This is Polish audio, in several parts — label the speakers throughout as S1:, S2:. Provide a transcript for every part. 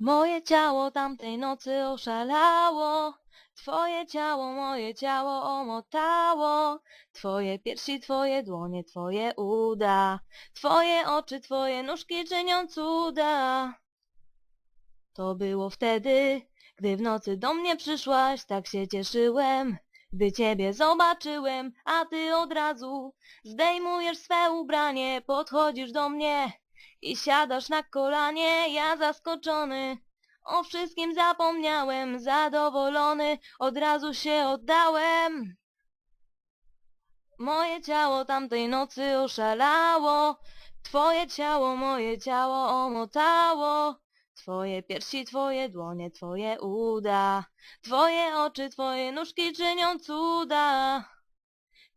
S1: Moje ciało tamtej nocy oszalało, Twoje ciało moje ciało omotało, Twoje piersi, Twoje dłonie, Twoje uda, Twoje oczy, Twoje nóżki czynią cuda. To było wtedy, gdy w nocy do mnie przyszłaś, tak się cieszyłem, gdy Ciebie zobaczyłem, a Ty od razu zdejmujesz swe ubranie, podchodzisz do mnie i siadasz na kolanie, ja zaskoczony. O wszystkim zapomniałem, zadowolony, od razu się oddałem. Moje ciało tamtej nocy oszalało, Twoje ciało moje ciało omotało. Twoje piersi, Twoje dłonie, Twoje uda, Twoje oczy, Twoje nóżki czynią cuda.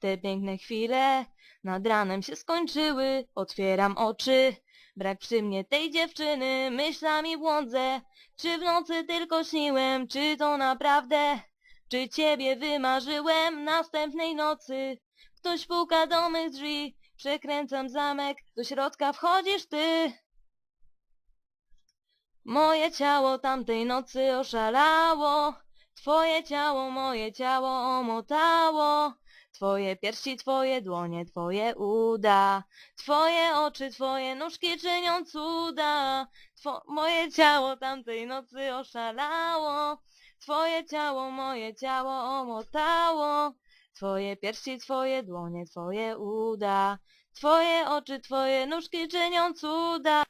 S1: Te piękne chwile nad ranem się skończyły, otwieram oczy, brak przy mnie tej dziewczyny, myślami błądzę, czy w nocy tylko śniłem, czy to naprawdę, czy ciebie wymarzyłem następnej nocy. Ktoś puka do mych drzwi, przekręcam zamek, do środka wchodzisz ty. Moje ciało tamtej nocy oszalało, Twoje ciało moje ciało omotało. Twoje piersi, Twoje dłonie, Twoje uda, Twoje oczy, Twoje nóżki czynią cuda. Two moje ciało tamtej nocy oszalało, Twoje ciało, moje ciało omotało. Twoje piersi, Twoje dłonie, Twoje uda, Twoje oczy, Twoje nóżki czynią cuda.